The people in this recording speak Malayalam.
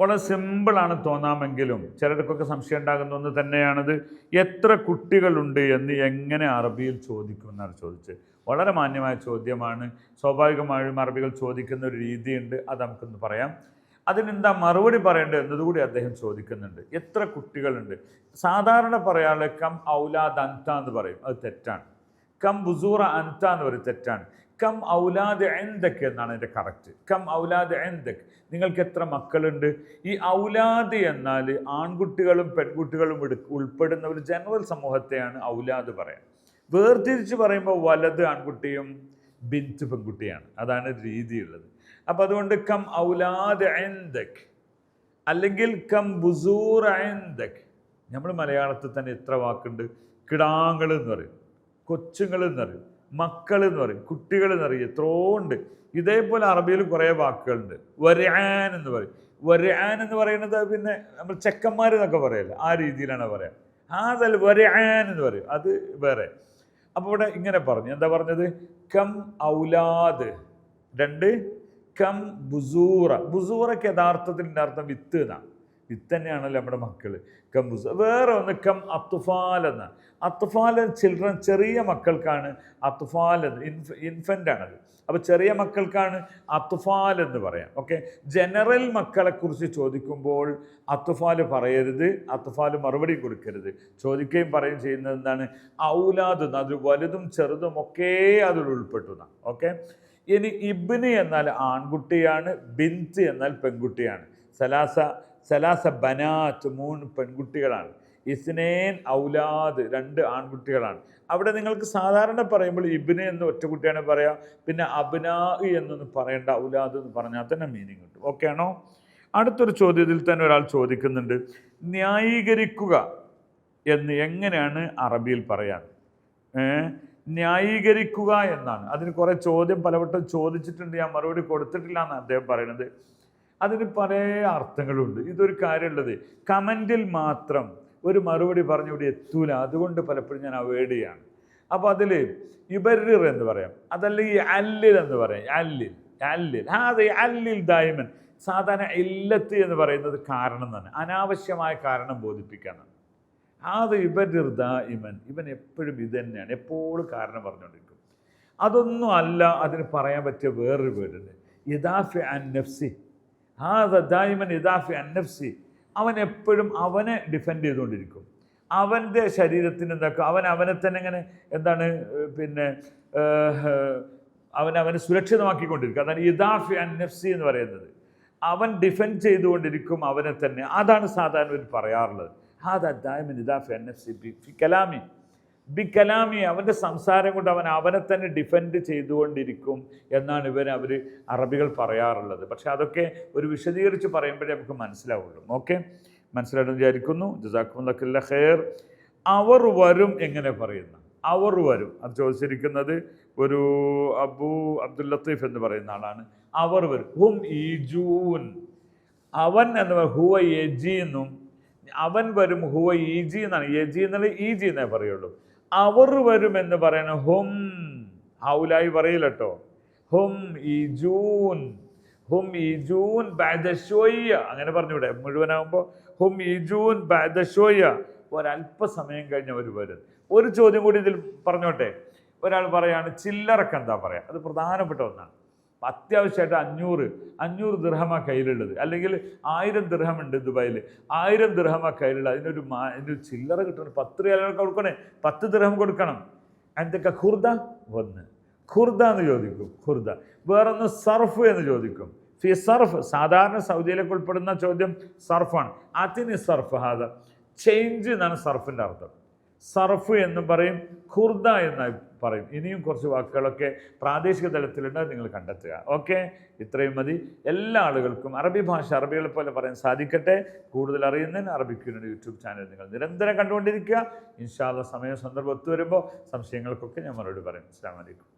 വളരെ സിമ്പിളാണ് തോന്നാമെങ്കിലും ചിലർക്കൊക്കെ സംശയം ഉണ്ടാകുന്ന ഒന്ന് തന്നെയാണത്. എത്ര കുട്ടികളുണ്ട് എന്ന് എങ്ങനെ അറബിയിൽ ചോദിക്കുമെന്നാണ് ചോദിച്ചത്. വളരെ മാന്യമായ ചോദ്യമാണ്. സ്വാഭാവികമായും അറബികൾ ചോദിക്കുന്ന ഒരു രീതിയുണ്ട്. അത് നമുക്കൊന്ന് പറയാം. അതിനെന്താ മറുപടി പറയേണ്ടത് എന്നതുകൂടി അദ്ദേഹം ചോദിക്കുന്നുണ്ട്. എത്ര കുട്ടികളുണ്ട്? സാധാരണ പറയാനുള്ള കം ഔലാദ് അന്ത എന്ന് പറയും. അത് തെറ്റാണ്. കം ബുസൂറ അന്ത എന്ന് പറയും. തെറ്റാണ്. കം ഔലാദ് എന്തൊക്കെ എന്നാണ് എന്റെ കറക്റ്റ് കം ഔലാദ് എന്തൊക്കെ നിങ്ങൾക്ക് എത്ര മക്കളുണ്ട്? ഈ ഔലാദ് എന്നാൽ ആൺകുട്ടികളും പെൺകുട്ടികളും ഉൾപ്പെടുന്ന ഒരു ജനറൽ സമൂഹത്തെയാണ് ഔലാദ് പറയാൻ വേർതിരിച്ച് പറയുമ്പോൾ വലത് ആൺകുട്ടിയും ബിന്ത് പെൺകുട്ടിയാണ്. അതാണ് രീതിയുള്ളത്. അപ്പം അതുകൊണ്ട് കം ഔലാദ് എന്തക് അല്ലെങ്കിൽ കം ബുസൂർ എന്തക് നമ്മൾ മലയാളത്തിൽ തന്നെ എത്ര വാക്കുണ്ട്? കിടാങ്ങൾ എന്ന് പറയും. കൊച്ചുങ്ങൾ എന്ന് പറയും. മക്കൾ എന്ന് പറയും കുട്ടികൾ എന്ന് പറയും. എത്രയോ ഉണ്ട്. ഇതേപോലെ അറബിയിൽ കുറേ വാക്കുകളുണ്ട്. വരാൻ എന്ന് പറയും. വരാൻ എന്ന് പറയുന്നത് പിന്നെ നമ്മൾ ചെക്കന്മാർ എന്നൊക്കെ പറയല്ലേ? ആ രീതിയിലാണ് പറയാം. അതല്ല വരാൻ എന്ന് പറയും. അത് വേറെ. അപ്പോൾ ഇവിടെ ഇങ്ങനെ പറഞ്ഞു. എന്താ പറഞ്ഞത്? കം ഔലാദ്. രണ്ട്. കം ബുസൂറ. ബുസൂറയ്ക്ക് യഥാർത്ഥത്തിന്റെ അർത്ഥം വിത്ത് എന്നാണ്. വിത്ത് തന്നെയാണല്ലോ നമ്മുടെ മക്കൾ കം വേറെ ഒന്ന് കം അത്തുഫാൽ എന്ന. അത്തുഫാൽ ചിൽഡ്രൻ ചെറിയ മക്കൾക്കാണ് അത്തുഫാൽ എന്ന്. ഇൻഫ ഇൻഫന്റാണത് അപ്പോൾ ചെറിയ മക്കൾക്കാണ് അത്തുഫാൽ എന്ന് പറയാം. ഓക്കെ? ജനറൽ മക്കളെക്കുറിച്ച് ചോദിക്കുമ്പോൾ അത്തുഫാൽ പറയരുത് അത്തുഫാൽ മറുപടി കൊടുക്കരുത്. ചോദിക്കുകയും പറയുകയും ചെയ്യുന്നത് എന്താണ്? ഔലാദ് അത് വലുതും ചെറുതും ഒക്കെ അതിൽ ഉൾപ്പെട്ടുന്ന. ഓക്കെ? ഇനി ഇബ്ന് എന്നാൽ ആൺകുട്ടിയാണ് ബിന്ത് എന്നാൽ പെൺകുട്ടിയാണ്. സലാസ സലാസ ബനാത്ത് മൂന്ന് പെൺകുട്ടികളാണ്. ഇസ്നേൻ ഔലാദ് രണ്ട് ആൺകുട്ടികളാണ്. അവിടെ നിങ്ങൾക്ക് സാധാരണ പറയുമ്പോൾ ഇബിന് എന്ന് ഒറ്റ കുട്ടിയാണ് പറയുക പിന്നെ അബ്നാ എന്നൊന്ന് പറയേണ്ട ഔലാദ് എന്ന് പറഞ്ഞാൽ തന്നെ മീനിങ് കിട്ടും. ഓക്കെ ആണോ? അടുത്തൊരു ചോദ്യത്തിൽ തന്നെ ഒരാൾ ചോദിക്കുന്നുണ്ട് ന്യായീകരിക്കുക എന്ന് എങ്ങനെയാണ് അറബിയിൽ പറയാൻ? ന്യായീകരിക്കുക എന്നാണ്. അതിന് കുറേ ചോദ്യം പലവട്ടം ചോദിച്ചിട്ടുണ്ട് ഞാൻ മറുപടി കൊടുത്തിട്ടില്ല എന്ന് അദ്ദേഹം പറയുന്നത്. അതിന് പല അർത്ഥങ്ങളുണ്ട്. ഇതൊരു കാര്യമുള്ളത്. കമന്റിൽ മാത്രം ഒരു മറുപടി പറഞ്ഞു ഇവിടെ എത്തൂല. അതുകൊണ്ട് പലപ്പോഴും ഞാൻ അവേഡ് ചെയ്യാണ്. അപ്പോൾ അതിൽ ഇബരിർ എന്ന് പറയാം. അതല്ലെങ്കിൽ അല്ലിൽ എന്ന് പറയാം. അല്ലിൽ അല്ലിൽ. അതെ അല്ലിൽ ദായ്മൻ സാധാരണ ഇല്ലത്ത് എന്ന് പറയുന്നത് കാരണം തന്നെ. അനാവശ്യമായ കാരണം ബോധിപ്പിക്കാനാണ്. അത് ഇബരിർ ദായിമൻ ഇവൻ എപ്പോഴും ഇത് തന്നെയാണ്. എപ്പോഴും കാരണം പറഞ്ഞുകൊണ്ടിരിക്കും. അതൊന്നും അല്ല അതിന് പറയാൻ പറ്റിയ വേറൊരു പേരുണ്ട്. യഥാഫ് അൻ നഫ്സി. ആ ദായിമൻ ഇദാഫി അൻ നഫ്സി. അവൻ എപ്പോഴും അവനെ ഡിഫെൻഡ് ചെയ്തുകൊണ്ടിരിക്കും. അവന്റെ ശരീരത്തിന് എന്താക്കുക അവൻ അവനെ തന്നെ ഇങ്ങനെ എന്താണ് പിന്നെ അവൻ അവനെ സുരക്ഷിതമാക്കിക്കൊണ്ടിരിക്കും. അതാണ് ഇദാഫി അൻ നഫ്സി എന്ന് പറയുന്നത്. അവൻ ഡിഫെൻഡ് ചെയ്തുകൊണ്ടിരിക്കും അവനെ തന്നെ. അതാണ് സാധാരണ ഒരു പറയാറുള്ളത്. ഹാദാ ദായ്മൻ ഇദാഫി അൻ നഫ്സി ബി ഫി കലാമി. ബി കലാമി അവന്റെ സംസാരം കൊണ്ട് അവൻ അവനെ തന്നെ ഡിഫെൻഡ് ചെയ്തുകൊണ്ടിരിക്കും എന്നാണ് ഇവർ അവർ അറബികൾ പറയാറുള്ളത്. പക്ഷേ അതൊക്കെ ഒരു വിശദീകരിച്ച് പറയുമ്പോഴേ നമുക്ക് മനസ്സിലാവുള്ളൂ. ഓക്കെ മനസ്സിലായിട്ട് വിചാരിക്കുന്നു. ജസാഖുല്ല ഖേർ. അവർ വരും എങ്ങനെ പറയുന്ന? അവർ വരും. അത് ചോദിച്ചിരിക്കുന്നത് ഒരു അബു അബ്ദുൽ ലത്തീഫ് എന്ന് പറയുന്ന ആളാണ്. അവർ വരും. ഹും ഈജൂൻ. അവൻ എന്ന് ഹുവ യജി എന്നും അവൻ വരും ഹുവ ഈജി എന്നാണ് യജി എന്നുള്ള ഈജി എന്നേ പറയുള്ളൂ. അവർ വരുമെന്ന് പറയണ ഹും ഹൗലായി പറയില്ല കേട്ടോ ഹും ജൂൻ ഹും ഈജൂൻ ബാദശോയ്യ. അങ്ങനെ പറഞ്ഞൂടെ മുഴുവനാകുമ്പോൾ ഹും ഈജൂൻ ബാദശോയ്യ. ഒരല്പസമയം കഴിഞ്ഞ് അവർ വരും. ഒരു ചോദ്യം കൂടി ഇതിൽ പറഞ്ഞോട്ടെ. ഒരാൾ പറയാണ് ചില്ലറക്ക് എന്താ പറയാ? അത് പ്രധാനപ്പെട്ട ഒന്നാണ്. അത്യാവശ്യമായിട്ട് അഞ്ഞൂറ് അഞ്ഞൂറ് ദിർഹമ കയ്യിലുള്ളത്. അല്ലെങ്കിൽ ആയിരം ദിർഹമുണ്ട് ദുബായിൽ. ആയിരം ദിർഹമ കയ്യിലുള്ളത് അതിനൊരു മാ അതിനൊരു ചില്ലറ കിട്ടണം. പത്ത് റിയാലൊക്കെ കൊടുക്കണേ. പത്ത് ദിർഹം കൊടുക്കണം. എന്തൊക്കെ? ഖുർദ ഒന്ന്. ഖുർദ എന്ന് ചോദിക്കും. ഖുർദ. വേറൊന്ന് സർഫ് എന്ന് ചോദിക്കും. ഫി സർഫ് സാധാരണ സൗദിയിലേക്ക് ഉൾപ്പെടുന്ന ചോദ്യം സർഫാണ്. അതിന് സർഫ് ഹാദ. ചേഞ്ച് എന്നാണ് സർഫിന്റെ അർത്ഥം. സർഫ് എന്ന് പറയും ഖുർദ എന്ന് പറയും. ഇനിയും കുറച്ച് വാക്കുകളൊക്കെ പ്രാദേശിക തലത്തിലുണ്ട് നിങ്ങൾ കണ്ടെത്തുക. ഓക്കെ? ഇത്രയും മതി. എല്ലാ ആളുകൾക്കും അറബി ഭാഷ അറബികളെ പോലെ പറയാൻ സാധിക്കട്ടെ. കൂടുതൽ അറിയുന്നതിന് അറബിക്കുവിന്റെ യൂട്യൂബ് ചാനൽ നിങ്ങൾ നിരന്തരം കണ്ടുകൊണ്ടിരിക്കുക. ഇൻഷാല്ല സമയം സന്ദർഭം ഒത്തുവരുമ്പോൾ സംശയങ്ങൾക്കൊക്കെ ഞാൻ മറുപടി പറയും. അസ്സാം വലൈക്കും